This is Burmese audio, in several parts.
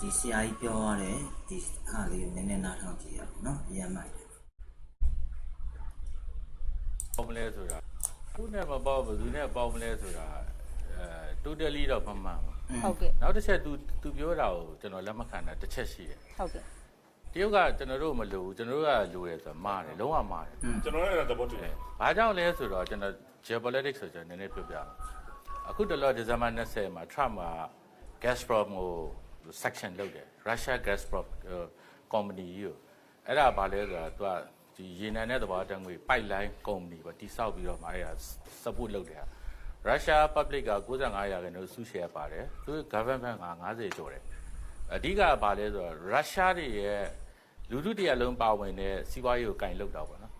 ဒီဆရာကြီးပြောရတဲ့ဒီဟာလေးကိုနည်းနည်းနားထောင်ကြည့်ရအောင်နော်အရင်မှပေါမလဲဆိုတာခုနဲ့မပေါဘယ်သူနဲ့ပေါမလဲဆိုတာအဲ totally တော့မမှန်ဘူးဟုတ်ကဲ့နောက်တစ်ချက် तू तू ပြောတာကိုကျွန်တော်လက်မခံတာတစ်ချက်ရှိတယ်ဟုတ်ကဲ့တရုတ်ကကျွန်တော်တို့မလိုဘူးကျွန်တော်တို့ကလိုတယ်ဆိုတော့မားတယ်လုံးဝမားတယ်ကျွန်တော်လည်းသဘောတူတယ်ဘာကြောင့်လဲဆိုတော့ကျွန်တော် geopolitics ဆိုကျွန်တော်နည်းနည်းပြောပြမယ်အခုတလောဒီဇင်ဘာ20မှာ Trump က Gazprom ကို section လုပ်တယ် Russia Gazprom company ကြီးကိုအဲ့ဒါဘာလဲဆိုတော့သူကဒီရေနံတဲ့သဘောတန်းငွေ pipeline company ပေါ့တိစောက်ပြီးတော့မှအဲ့ဒါ support လုပ်တယ်ရုရှား public က95ရာခိုင်နှုန်းစုရှယ်ပါတယ်သူ government က90ကျော်တယ်အဓိကဘာလဲဆိုတော့ရုရှားတွေရဲ့လူထုတရားလုံးပါဝင်တဲ့စီးပွားရေးကိုကင်လုပ်တာပေါ့နော်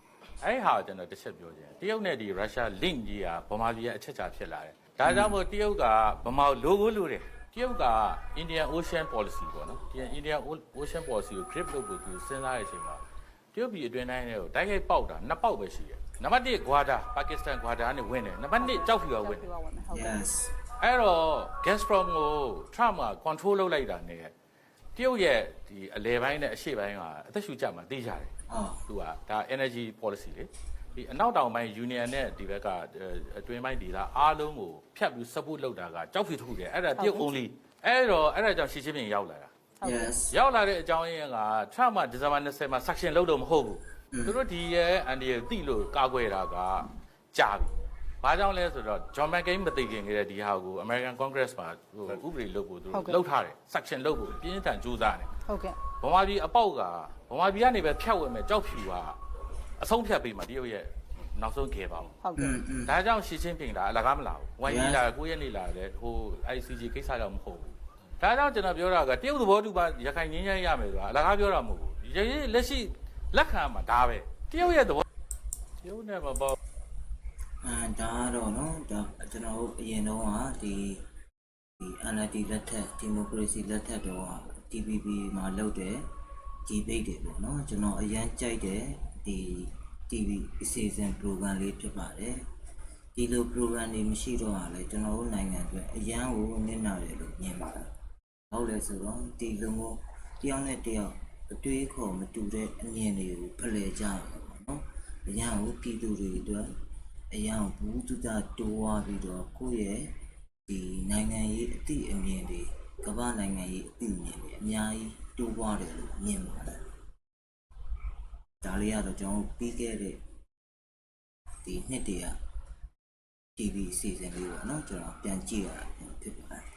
အဲ့ဒီဟာကိုကျွန်တော်တစ်ချက်ပြောချင်တယ်တရုတ်နဲ့ဒီရုရှား link ကြီးကဗမာပြည်ရဲ့အချက်ချာဖြစ်လာတယ်ဒါကြောင့်မို့တရုတ်ကဗမာလိုကိုလိုတယ် တရုတ်က Indian Ocean Policy ပေါ့နော်ဒီ Indian Ocean Policy ကို grip လုပ်ဖို့သူစဉ်းစားတဲ့အချိန်မှာတရုတ်ပြည်အတွင်းတိုင်းတွေကိုတိုက်ခိုက်ပေါက်တာနှစ်ပေါက်ပဲရှိတယ်နံပါတ်1 Gwada ပါကစ္စတန် Gwada နဲ့ဝင်တယ်နံပါတ်2ကြောက်ဖြူကဝင်တယ်ပြောပါဝင်မယ်ဟုတ်ကဲ့ yes အဲ့တော့ Gazprom ကို Trump က control လုပ်လိုက်တာ ਨੇ တရုတ်ရဲ့ဒီအလဲပိုင်းနဲ့အရှေ့ပိုင်းကအသက်ရှူကြမှာသိကြတယ်အော်သူကဒါ energy policy လေ ဒီအနောက်တောင်ပိုင်း union နဲ့ဒီဘက်ကအတွင်းပိုင်းဒေသအားလုံးကိုဖြတ်ပြီး support လုပ်တာကကြောက်ဖြူတစ်ခုတည်းအဲ့ဒါတရုတ် only အဲ့တော့အဲ့ဒါကြောင့်ရှီချင်းပင်ရောက်လာတာ yes ရောက်လာတဲ့အကြောင်းရင်းက Trump ကဒီဇင်ဘာ20မှာ section လုပ်လို့မဟုတ်ဘူးသူတို့ဒီရဲ့အန်ဒီရဲ့တိလို့ကာကွယ်တာကကြာပြီ။ဘာကြောင့်လဲဆိုတော့ John McCain မသိခင်ကတည်းကဒီဟာကို American Congress မှာဟိုဥပဒေလုပ်ဖို့သူတို့လှုပ်ထားတယ် section လုပ်ဖို့ပြင်းထန်ကြိုးစားတယ်ဟုတ်ကဲ့။ဗမာပြည်အပေါက်ကဗမာပြည်ကနေပဲဖြတ်ဝင်မယ်ကြောက်ဖြူက အဆုံးဖြတ်ပေးမှာတရုတ်ရဲ့နောက်ဆုံးခေပါဘူးဟုတ်ကဲ့ဒါကြောင့်ရှီချင်းပင်လာအလကားမလာဘူးဝိုင်းလာကိုရဲ့နေလာတယ်ဟို ICG ကိစ္စတော့မဟုတ်ဘူးဒါကြောင့်ကျွန်တော်ပြောတာကတရုတ်သဘောတူပါရခိုင်ငင်းရရမယ်ဆိုတာအလကားပြောတာမဟုတ်ဘူးရရင်လက်ရှိလက်ခံမှာဒါပဲတရုတ်ရဲ့သဘောတရုတ်နဲ့မပေါ့အာဒါတော့နော်ဒါကျွန်တော်တို့အရင်တော့ကဒီဒီ NLD လက်ထက်ဒီမိုကရေစီလက်ထက်တော့ TPP မှာလုပ်တယ်ဂျီဘိတ်တယ်ပေါ့နော်ကျွန်တော်အရင်ကြိုက်တယ်ဒီ TV အစီအစဉ် program လေးဖြစ်ပါတယ်ဒီလို program တွေမရှိတော့တာလေကျွန်တော်တို့နိုင်ငံအတွက်အရန်ကိုနစ်နာတယ်လို့မြင်ပါတယ်ဟုတ်လဲဆိုတော့ဒီလိုမျိုးတယောက်နဲ့တယောက်အတွေးခေါ်မတူတဲ့အမြင်တွေကိုဖလှယ်ကြရမှာပေါ့နော်အရန်ကိုပြည်သူတွေအတွက်အရာဘူးတူတာတိုးွားပြီးတော့ကိုယ့်ရဲ့ဒီနိုင်ငံရေးအသည့်အမြင်တွေကမ္ဘာနိုင်ငံရေးအသည့်အမြင်တွေအများကြီးတိုးွားတယ်လို့မြင်ပါတယ် ဒါလေးကတော့ကျွန်တော်ပြီးခဲ့တဲ့ဒီနှစ်တည်းက TV အစီအစဉ်လေးပေါ့နော်ကျွန်တော်ပြန်ကြည့်ရတာဖြစ်ပါတယ်